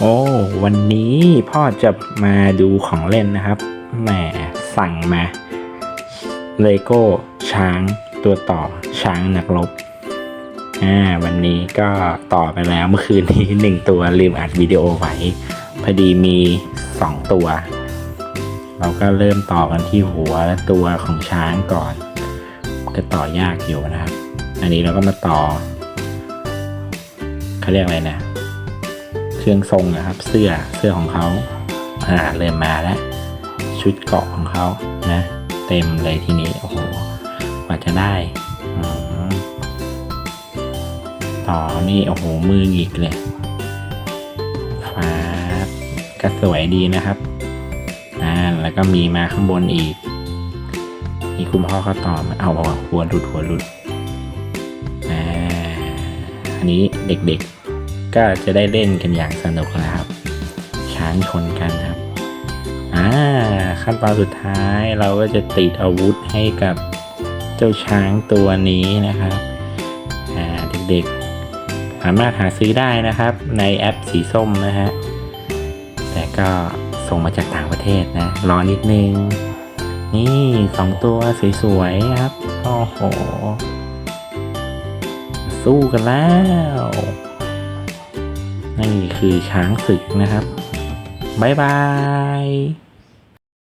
โอ้ วันนี้พ่อจะมาดูของเล่นนะครับ แหม สั่งมา เลโก้ช้างตัวต่อช้างนักรบ อ่า วันนี้ก็ต่อไปแล้วเมื่อคืนนี้หนึ่งตัวลืมอัดวิดีโอไว้ พอดีมีสองตัว เราก็เริ่มต่อกันที่หัวและตัวของช้างก่อน ก็ต่อยากอยู่นะครับ อันนี้เราก็มาต่อเขาเรียกอะไรนะ เครื่องทรงนะครับ เสื้อเสื้อของเขาอ่าเริ่มมาแล้ว ชุดเกาะของเขานะ เต็มเลยทีนี้ โอ้โหกว่าจะได้ต่อนี่ โอ้โห มือหงิกเลยฟ้าก็สวยดีนะครับอ่าแล้วก็มีมาข้างบนอีกนี่คุณพ่อเขาต่อมาเอาเอาหัวหลุดหัวหลุดอ่าอันนี้เด็กๆ ก็จะได้เล่นกันอย่างสนุกนะครับ ช้างชนกันครับอ่าขั้นตอนสุดท้ายเราก็จะติดอาวุธให้กับเจ้าช้างตัวนี้นะครับอ่าเด็กๆ สามารถหาซื้อได้นะครับ ในแอปสีส้มนะฮะแต่ก็ส่งมาจากต่างประเทศนะรอนิดนึง นี่สองตัวสวยๆครับโอ้โหสู้กันแล้ว นี่คือช้างศึกนะครับ บ๊ายบาย